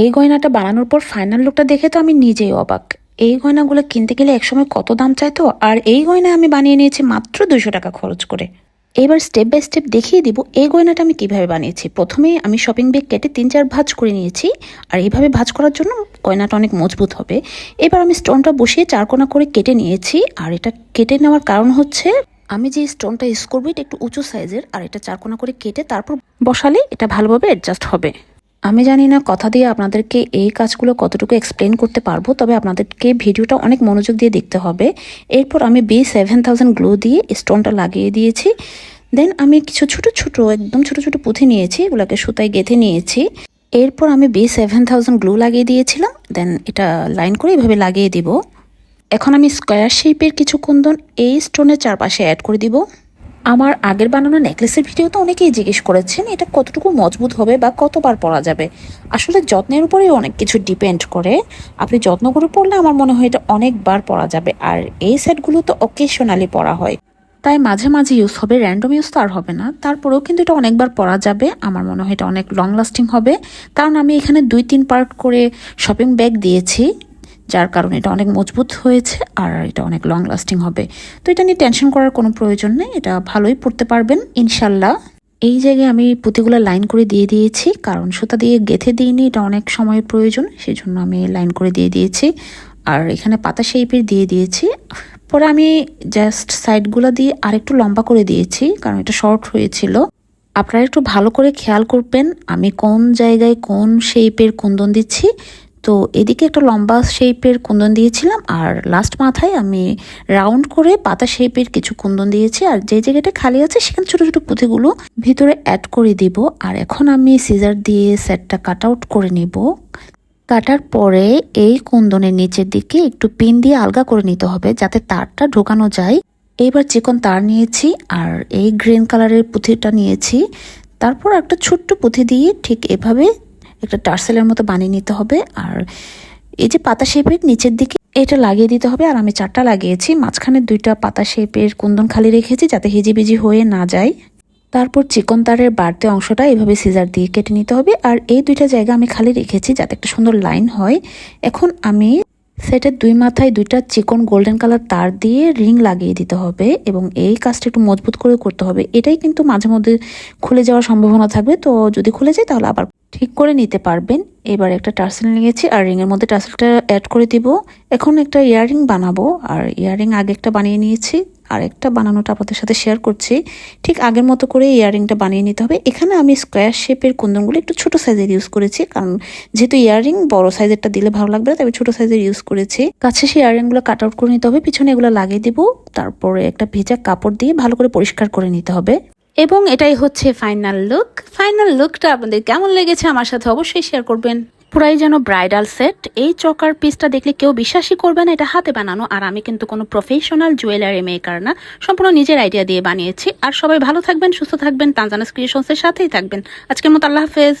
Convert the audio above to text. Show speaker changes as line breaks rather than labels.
এই গয়নাটা বানানোর পর ফাইনাল লুকটা দেখে তো আমি নিজেই অবাক। এই গয়নাগুলো কিনতে গেলে একসময় কত দাম চাইতো? আর এই গয়না আমি বানিয়ে নিয়েছি মাত্র দুশো টাকা খরচ করে। এবার স্টেপ বাই স্টেপ দেখিয়ে দিব এই গয়নাটা আমি কীভাবে বানিয়েছি। প্রথমে আমি শপিং ব্যাগ কেটে তিন চার ভাঁজ করে নিয়েছি। আর এইভাবে ভাঁজ করার জন্য গয়নাটা অনেক মজবুত হবে। এবার আমি স্টোনটা বসিয়ে চারকোনা করে কেটে নিয়েছি। আর এটা কেটে নেওয়ার কারণ হচ্ছে, আমি যে স্টোনটা ইউজ করব এটা একটু উঁচু সাইজের আর এটা চারকোনা করে কেটে তারপর বসালে এটা ভালোভাবে অ্যাডজাস্ট হবে। আমি জানি না কথা দিয়ে আপনাদেরকে এই কাজগুলো কতটুকু এক্সপ্লেন করতে পারব, তবে আপনাদেরকে ভিডিওটা অনেক মনোযোগ দিয়ে দেখতে হবে। এরপর আমি বি সেভেন থাউজেন্ড গ্লো দিয়ে স্টোনটা লাগিয়ে দিয়েছি। দেন আমি কিছু ছোট ছোট, একদম ছোট ছোট পুঁথি নিয়েছি, এগুলোকে সুতায় গেঁথে নিয়েছি। এরপর আমি বি সেভেন থাউজেন্ড গ্লু লাগিয়ে দিয়েছিলাম। দেন এটা লাইন করে এভাবে লাগিয়ে দিব। এখন আমি স্কোয়ার শেপের কিছু কুন্দন এই স্টোনের চারপাশে অ্যাড করে দিব। আমার আগের বানানো নেকলেসের ভিডিওতে অনেকেই জিজ্ঞেস করেছেন, এটা কতটুকু মজবুত হবে বা কতবার পরা যাবে? আসলে যত্নের উপরেই অনেক কিছু ডিপেন্ড করে। আপনি যত্ন করে পড়লে আমার মনে হয় এটা অনেকবার পরা যাবে। আর এই সেটগুলো তো অকেশনালি পরা হয়। তাই মাঝে মাঝে ইউজ হবে র্যান্ডম ইউজ তো আর হবে না। তারপরেও কিন্তু এটা অনেকবার পরা যাবে। আমার মনে হয় এটা অনেক লং লাস্টিং হবে। কারণ আমি এখানে দুই তিন পার্ট করে শপিং ব্যাগ দিয়েছি। যার কারণে এটা অনেক মজবুত হয়েছে আর এটা অনেক লং লাস্টিং হবে। তো এটা নিয়ে টেনশন করার কোনো প্রয়োজন নেই, এটা ভালোই পড়তে পারবেন, ইনশাল্লাহ। এই জায়গায় আমি পুঁতিগুলো লাইন করে দিয়ে দিয়েছি, কারণ সুতা দিয়ে গেথে দিইনি, এটা অনেক সময়ের প্রয়োজন সেই জন্য আমি লাইন করে দিয়ে দিয়েছি। আর এখানে পাতা শেপের দিয়ে দিয়েছি। পরে আমি জাস্ট সাইডগুলো দিয়ে আরেকটু লম্বা করে দিয়েছি, কারণ এটা শর্ট হয়েছিল। আপনারা একটু ভালো করে খেয়াল করবেন, আমি কোন জায়গায় কোন শেপের কুন্দন দিচ্ছি তো এদিকে একটা লম্বা শেপের কুন্দন দিয়েছিলাম, আর লাস্ট মাথায় আমি রাউন্ড করে পাতা শেপের কিছু কুন্দন দিয়েছি, আর যে জায়গাটা খালি আছে সেখানে ছোট ছোট পুঁথিগুলো ভিতরে অ্যাড করে দিব। আর এখন আমি সিজার দিয়ে সেটটা কাট আউট করে নিব। কাটার পরে এই কুন্দনের নিচের দিকে একটু পিন দিয়ে আলগা করে নিতে হবে, যাতে তারটা ঢোকানো যায়। এইবার চিকন তার নিয়েছি, আর এই গ্রিন কালারের পুঁথিটা নিয়েছি। তারপর একটা ছোট্ট পুঁথি দিয়ে ঠিক এভাবে একটা টার্সেলের মতো বানিয়ে নিতে হবে। আর এই যে পাতা শেপের নিচের দিকে এটা লাগিয়ে দিতে হবে। আর আমি চারটা লাগিয়েছি। মাঝখানে দুইটা পাতা শেপের কুন্দন খালি রেখেছি যাতে হিজিবিজি হয়ে না যায়। তারপর চিকন তারের বাড়তি অংশটা এভাবে সিজার দিয়ে কেটে নিতে হবে। আর এই দুইটা জায়গা আমি খালি রেখেছি যাতে একটা সুন্দর লাইন হয়। এখন আমি সেটের দুই মাথায় দুইটা চিকন গোল্ডেন কালার তার দিয়ে রিং লাগিয়ে দিতে হবে এবং এই কাজটা একটু মজবুত করে করতে হবে। এটাই কিন্তু মাঝে মধ্যে খুলে যাওয়ার সম্ভাবনা থাকবে। তো যদি খুলে যায় তাহলে আবার ঠিক করে নিতে পারবেন। এবার একটা টার্সেল নিয়েছি, আর রিংয়ের মধ্যে টার্সেলটা অ্যাড করে দিব। এখন একটা ইয়াররিং বানাবো, আর ইয়াররিং আগে একটা বানিয়ে নিয়েছি, আর একটা বানানোটা আপনাদের সাথে শেয়ার করছি। ঠিক আগের মতো করে ইয়াররিংটা বানিয়ে নিতে হবে। এখানে আমি স্কোয়ার শেপের কুন্দনগুলো একটু ছোট সাইজের ইউজ করেছি, কারণ যেহেতু ইয়াররিং বড় সাইজেরটা দিলে ভালো লাগবে না তবে ছোট সাইজের ইউজ করেছি। কাছে সেই ইয়াররিংগুলো কাট আউট করে নিতে হবে, পিছনে এগুলো লাগিয়ে দিব। তারপরে একটা ভেজা কাপড় দিয়ে ভালো করে পরিষ্কার করে নিতে হবে। এবং এটাই হচ্ছে ফাইনাল লুক ফাইনাল লুকটা আপনাদের কেমন লেগেছে আমার সাথে অবশ্যই শেয়ার করবেন। পুরাই যেন ব্রাইডাল সেট এই চকার পিসটা দেখলে কেউ বিশ্বাসই করবে না, এটা হাতে বানানো। আর আমি কিন্তু কোনো প্রফেশনাল জুয়েলারি মেকার না। সম্পূর্ণ নিজের আইডিয়া দিয়ে বানিয়েছি। আর সবাই ভালো থাকবেন, সুস্থ থাকবেন। তানজানাস ক্রিয়েশনসের সাথেই থাকবেন। আজকের মতো আল্লাহ হাফেজ।